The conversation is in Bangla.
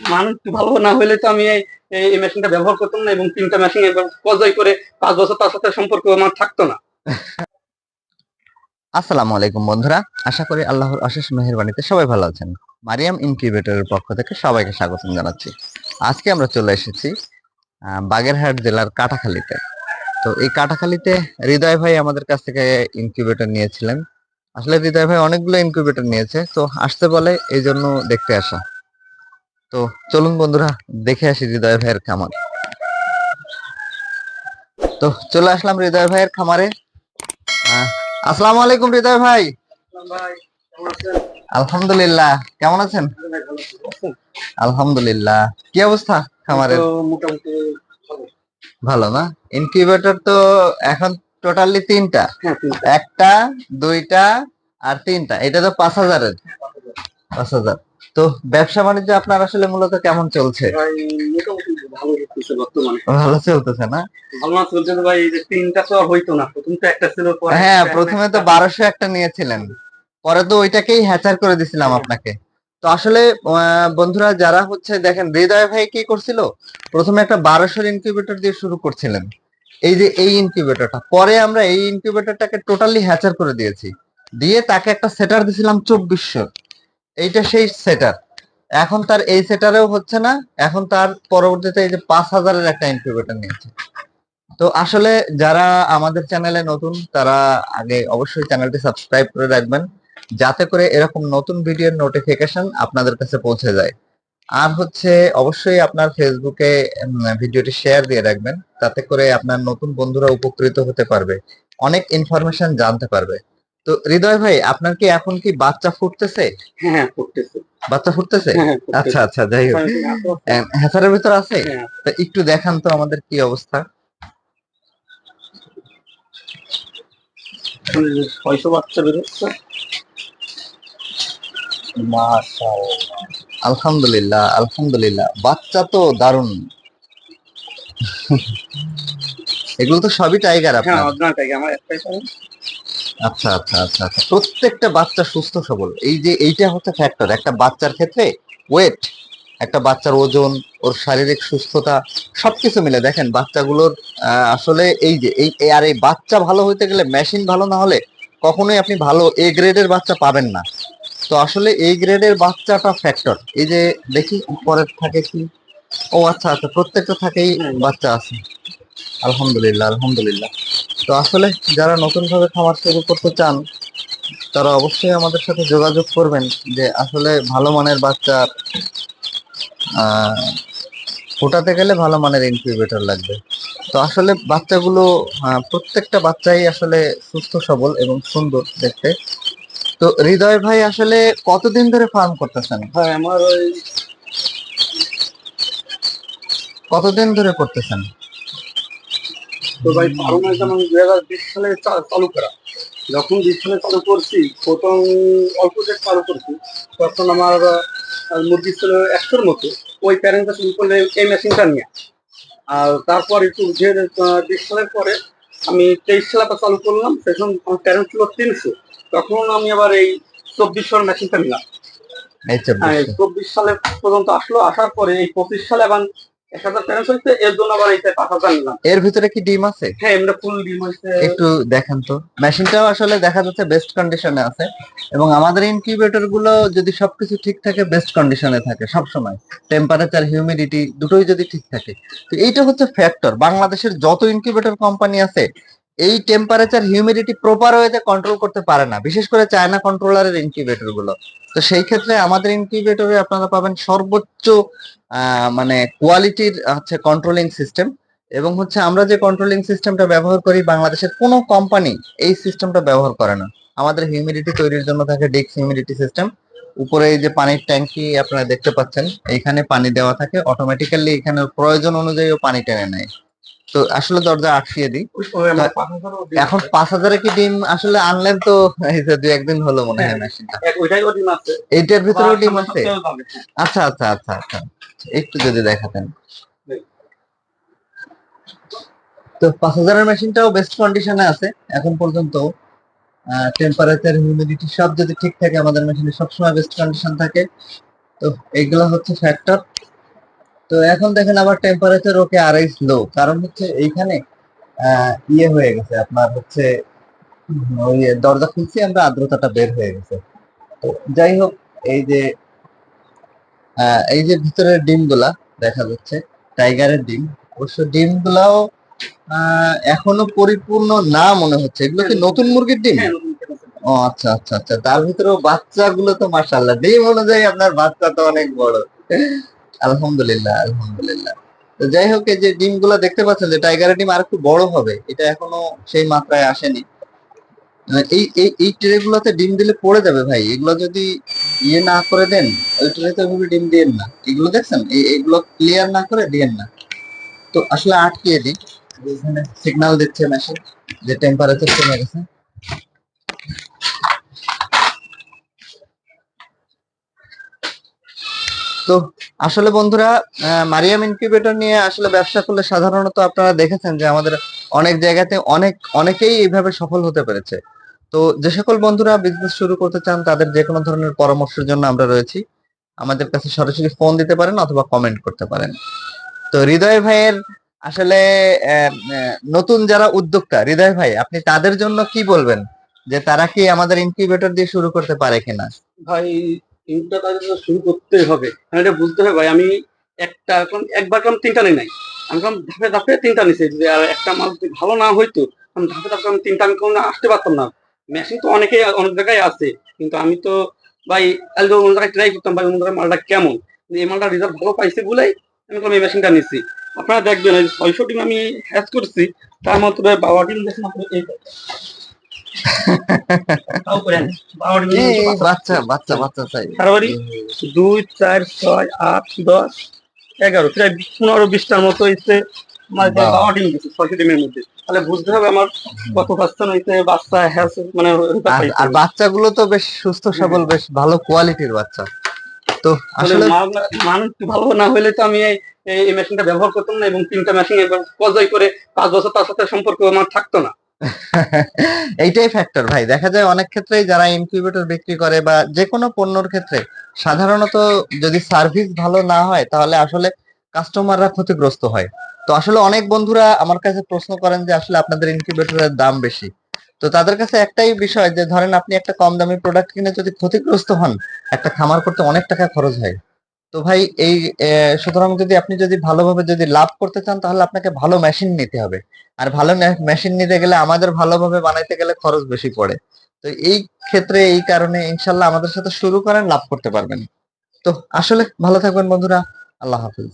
মানুষ ভালো না হলে তো আমি এই মেশিনটা ব্যবহার করতাম না এবং তিনটা মেশিন পর্যায় করে পাঁচ বছর তার সাথে সম্পর্ক আমার থাকতো না। আসসালামু আলাইকুম বন্ধুরা, আশা করি আল্লাহর অশেষ মেহেরবানিতে সবাই ভালো আছেন। মারিয়াম ইনকিউবেটরের পক্ষ থেকে সবাইকে স্বাগতম জানাচ্ছি। আজকে আমরা চলে এসেছি বাগেরহাট জেলার কাটাখালীতে তো এই কাটাখালীতে হৃদয় ভাই আমাদের কাছ থেকে ইনকিউবেটর নিয়েছিলেন। আসলে হৃদয় ভাই অনেকগুলো ইনকিউবেটর নিয়েছে, তো আসতে বলে এই জন্য দেখতে আসা। তো চলুন বন্ধুরা দেখে আসি হৃদয় ভাইয়ের খামার তো চলে আসলাম হৃদয় ভাইয়ের খামারে আসসালামু আলাইকুম হৃদয় ভাই? আলহামদুলিল্লাহ কেমন আছেন? আলহামদুলিল্লাহ কি অবস্থা খামারের ভালো। ভালো না ইনকিউবেটর তো এখন টোটালি হ্যাঁ তিনটা। একটা দুইটা আর তিনটা এটা তো পাঁচ হাজারের পাঁচ হাজার তো ব্যবসা বাণিজ্য আপনার আসলে মূলত কেমন চলছে? ভালো হচ্ছে বর্তমানে। ভালো চলতেছে না? ভালো না চলছে ভাই এই যে তিনটা তো আর হইতো না। প্রথম তো একটা ছিল হ্যাঁ প্রথমে তো বারোশো একটা নিয়েছিলেন। পরে তো ওইটাকেই হ্যাচার করে দিছিলাম আপনাকে। তো আসলে বন্ধুরা যারা হচ্ছে দেখেন হৃদয় ভাই কি করছিল? প্রথমে একটা বারোশোর ইনকিউবেটর দিয়ে শুরু করছিলেন। এই যে এই ইনকিউবেটরটা পরে আমরা এই ইনকিউবেটরটাকে টোটালি হ্যাচার করে দিয়েছি। দিয়ে তাকে একটা সেটার দিছিলাম চব্বিশশো। এইটা সেই সেটার এখন তার এই সেটারেও হচ্ছে না, এখন তার পরবর্তীতে এই যে পাঁচ হাজারের একটা ইনকিউবেটর নিয়েছে। তো আসলে যারা আমাদের চ্যানেলে নতুন, তারা আগে অবশ্যই চ্যানেলটি সাবস্ক্রাইব করে রাখবেন, যাতে করে এরকম নতুন ভিডিওর নোটিফিকেশন আপনাদের কাছে পৌঁছে যায়। আর হচ্ছে অবশ্যই আপনার ফেসবুকে ভিডিওটি শেয়ার দিয়ে রাখবেন, তাতে করে আপনার নতুন বন্ধুরা উপকৃত হতে পারবে, অনেক ইনফরমেশন জানতে পারবে। তো হৃদয় ভাই আপনার কি এখন কি বাচ্চা ফুটতেছে? হ্যাঁ হ্যাঁ করতেছে বাচ্চা ফুটতেছে? হ্যাঁ হ্যাঁ করতেছে। আচ্ছা আচ্ছা যাই হোক। হ্যাঁ, ভিতর আছে। তা একটু দেখান তো আমাদের কি অবস্থা। ছয়শো বাচ্চা বেরোচ্ছে। আলহামদুলিল্লাহ আলহামদুলিল্লাহ। বাচ্চা তো দারুণ। এগুলো তো সবই টাইগার আপনার। অর্জনাটাই আমার একটাই আচ্ছা আচ্ছা আচ্ছা আচ্ছা। প্রত্যেকটা বাচ্চা সুস্থ, সবল। এই যে এইটা হচ্ছে ফ্যাক্টর একটা বাচ্চার ক্ষেত্রে ওয়েট একটা বাচ্চার ওজন, ওর শারীরিক সুস্থতা, সবকিছু মিলে। দেখেন, বাচ্চাগুলোর আসলে এই যে, এই আর এই বাচ্চা ভালো হইতে গেলে মেশিন ভালো না হলে কখনোই আপনি ভালো এ গ্রেডের বাচ্চা পাবেন না। তো আসলে এই গ্রেডের বাচ্চাটা ফ্যাক্টর এই যে, দেখি উপরের থাকে কি? ও আচ্ছা আচ্ছা প্রত্যেকটা থাকেই বাচ্চা আছে। আলহামদুলিল্লাহ আলহামদুলিল্লাহ। তো আসলে যারা নতুন ভাবে খামার শুরু করতে চান তারা অবশ্যই আমাদের সাথে যোগাযোগ করবেন যে আসলে ভালো মানের বাচ্চা আহ, ফোটাতে গেলে ভালো মানের ইনকিউবেটর লাগবে। তো আসলে বাচ্চাগুলো প্রত্যেকটা বাচ্চাই আসলে সুস্থ সবল এবং সুন্দর দেখতে। তো হৃদয় ভাই আসলে কতদিন ধরে ফার্ম করতেছেন? হ্যাঁ আমার ওই কতদিন ধরে করতেছেন? তো ভাই বারো মাস যেমন দুই হাজার বিশ সালে চালু করা। যখন বিশ সালে চালু করছি প্রথম অল্প যে চালু করছি তখন আমার মুরগি ছিল একশোর মতো। ওই প্যারেন্টটা শুরু করলে এই মেশিনটা নিয়ে। আর তারপর একটু বিশ সালের পরে আমি তেইশ সালে চালু করলাম সেখন আমার প্যারেন্ট ছিল তিনশো। তখন আমি আবার এই চব্বিশশোর মেশিনটা নিলাম। হ্যাঁ চব্বিশ চব্বিশ সালে পর্যন্ত আসলো আসার পরে এই পঁচিশ সালে আবার এক হাজার প্যারেন্ট হয়েছে এর জন্য আবার এইটা পাঁচ হাজার নিলাম। এর ভিতরে কি ডিম আছে? হ্যাঁ এমনি ফুল ডিম হয়েছে একটু দেখেন তো। মেশিনটাও আসলে দেখা যাচ্ছে বেস্ট কন্ডিশনে আছে। এবং আমাদের ইনকিউবেটরগুলো যদি সবকিছু ঠিক থাকে বেস্ট কন্ডিশনে থাকে সব সময় টেম্পারেচার হিউমিডিটি দুটোই যদি ঠিক থাকে। তো এইটা হচ্ছে ফ্যাক্টর বাংলাদেশের যত ইনকিউবেটর কোম্পানি আছে এই টেম্পারেচার হিউমিডিটি প্রপার ওয়েতে কন্ট্রোল করতে পারে না। বিশেষ করে চায়না কন্ট্রোলারের ইনকিউবেটরগুলো। তো সেই ক্ষেত্রে আমাদের ইনকিউবেটরে আপনারা পাবেন সর্বোচ্চ মানে কোয়ালিটির হচ্ছে কন্ট্রোলিং সিস্টেম এবং হচ্ছে আমরা যে কন্ট্রোলিং সিস্টেমটা ব্যবহার করি, বাংলাদেশের কোনো কোম্পানি এই সিস্টেমটা ব্যবহার করে না। আমাদের হিউমিডিটি তৈরির জন্য থাকে ডিক্স হিউমিডিটি সিস্টেম উপরে এই যে পানির ট্যাঙ্কি আপনারা দেখতে পাচ্ছেন, এইখানে পানি দেওয়া থাকে। অটোমেটিক্যালি এখানে প্রয়োজন অনুযায়ী পানি টেনে নেয়। তো আসলে দরজা আটকিয়ে দিই। এখন পাঁচ হাজারে কি ডিম আসলে আনলেন তো? এই যে দুই একদিন হলো মনে হয় মেশিনটা। ডিম আছে। এইটার ভিতরেও ডিম আছে? হ্যাঁ। আচ্ছা আচ্ছা আচ্ছা আচ্ছা। একটু যদি দেখাতেন। তো পাঁচ হাজারের মেশিনটাও বেস্ট কন্ডিশনে আছে। এখন পর্যন্ত টেম্পারেচার হিউমিডিটি সব যদি ঠিক থাকে আমাদের মেশিনে সবসময় বেস্ট কন্ডিশন থাকে। তো এগুলো হচ্ছে ফ্যাক্টর তো এখন দেখেন আবার টেম্পারেচার ওকে আড়াইশ লো কারণ হচ্ছে এইখানে ইয়ে হয়ে গেছে আপনার হচ্ছে ওই দরজা খুলছি আমরা আর্দ্রতাটা বের হয়ে গেছে। তো যাই হোক এই যে এই যে ভিতরের ডিমগুলা দেখা যাচ্ছে টাইগারের ডিম অবশ্য ডিমগুলাও আহ, এখনও পরিপূর্ণ না মনে হচ্ছে। এগুলো কি নতুন মুরগির ডিম? হ্যাঁ নতুন কেনা আছে। ও আচ্ছা আচ্ছা আচ্ছা তার ভিতরেও বাচ্চাগুলো তো মাশাআল্লাহ ডিম অনুযায়ী আপনার বাচ্চা তো অনেক বড়। আলহামদুলিল্লাহ আলহামদুলিল্লাহ। তো যাই হোক যে ডিমগুলো দেখতে পাচ্ছেন যে টাইগারের ডিম আর একটু বড় হবে এটা এখনও সেই মাত্রায় আসেনি। আহ, এই এই এই ট্রে গুলোতে ডিম দিলে পড়ে যাবে ভাই এগুলো যদি ইয়ে না করে দেন ওই ট্রেতে ওইভাবে ডিম দিয়েন না। এগুলো দেখছেন? এগুলো ক্লিয়ার না করে দিয়েন না। তো আসলে আটকিয়ে দিই। সিগন্যাল দিচ্ছে মেশিন যে টেম্পারেচার কমে গেছে। তো আসলে বন্ধুরা মারিয়াম ইনকিউবেটর নিয়ে আসলে ব্যবসা করলে সাধারণত আপনারা দেখেছেন যে আমাদের অনেক জায়গাতে অনেক, অনেকেই এইভাবে সফল হতে পেরেছে। তো যে সকল বন্ধুরা বিজনেস শুরু করতে চান, তাদের যে কোনো ধরনের পরামর্শের জন্য আমরা রয়েছি। আমাদের কাছে সরাসরি ফোন দিতে পারেন অথবা কমেন্ট করতে পারেন। তো হৃদয় ভাইয়ের আসলে নতুন যারা উদ্যোক্তা, হৃদয় ভাই, আপনি তাদের জন্য কি বলবেন? যে তারা কি আমাদের ইনকিউবেটর দিয়ে শুরু করতে পারে কিনা? ভাই ইনটা তাদের শুরু করতেই হবে। কারণ এটা বুঝতে হবে ভাই, আমি একটা এখন একবার কাম তিনটা নেই নাই। আমি কাম ধাপে ধাপে তিনটা নিছি যদি আর একটা মাল ভালো না হইতো আমি ধাপে ধাপে আমি তিনটা আমি কোনো আসতে পারতাম না। মেশিন তো অনেকেই, অনেক জায়গায় আছে, কিন্তু আমি তো ভাই আলদা অন্য জায়গায় ট্রাই করতাম ভাই, অন্য মালটা কেমন? এই মালটা রেজাল্ট ভালো পাইছে বলেই আমি তো এই মেশিনটা নিছি আপনারা দেখবেন এই ছয়শো ডিম আমি হ্যাচ করছি, তার মধ্যে বাবা ডিম দেখেন এই বাচ্চা বাচ্চা বাচ্চা চাই। তারপরে দুই চার ছয় আট দশ এগারো প্রায় পনেরো বিশটার মতো হইছে। আমার বাবা ডিম দিচ্ছে ছয়শো ডিমের মধ্যে। তাহলে বুঝতে হবে আমার কত পার্সেন্ট হইছে বাচ্চা মানে আর বাচ্চাগুলো তো বেশ সুস্থ সবল বেশ ভালো কোয়ালিটির বাচ্চা। তো আসলে মানুষ ভালো না হলে তো আমি এই এই মেশিনটা ব্যবহার করতাম না এবং তিনটা মেশিন একবার পর্যায় করে পাঁচ বছর তার সাথে সম্পর্ক আমার থাকতো না। এইটাই ফ্যাক্টর ভাই। দেখা যায় অনেক ক্ষেত্রেই যারা ইনকিউবেটর বিক্রি করে বা যে কোনো পণ্যর ক্ষেত্রে, সাধারণত যদি সার্ভিস ভালো না হয়, তাহলে আসলে কাস্টমাররা ক্ষতিগ্রস্ত হয়। তো আসলে অনেক বন্ধুরা আমার কাছে প্রশ্ন করেন যে, আসলে আপনাদের ইনকিউবেটরের দাম বেশি? তো তাদের কাছে একটাই বিষয় যে, ধরেন আপনি একটা কম দামি প্রোডাক্ট কিনে যদি ক্ষতিগ্রস্ত হন, একটা খামার করতে অনেক টাকা খরচ হয়। তো ভাই এই সুতরাং যদি আপনি যদি ভালোভাবে যদি লাভ করতে চান, তাহলে আপনাকে ভালো মেশিন নিতে হবে। আর ভালো মেশিন নিতে গেলে আমাদের ভালোভাবে বানাইতে গেলে খরচ বেশি পড়ে। তো এই ক্ষেত্রে, এই কারণে ইনশাল্লাহ আমাদের সাথে শুরু করেন, লাভ করতে পারবেন। তো আসলে ভালো থাকবেন বন্ধুরা, আল্লাহ হাফিজ।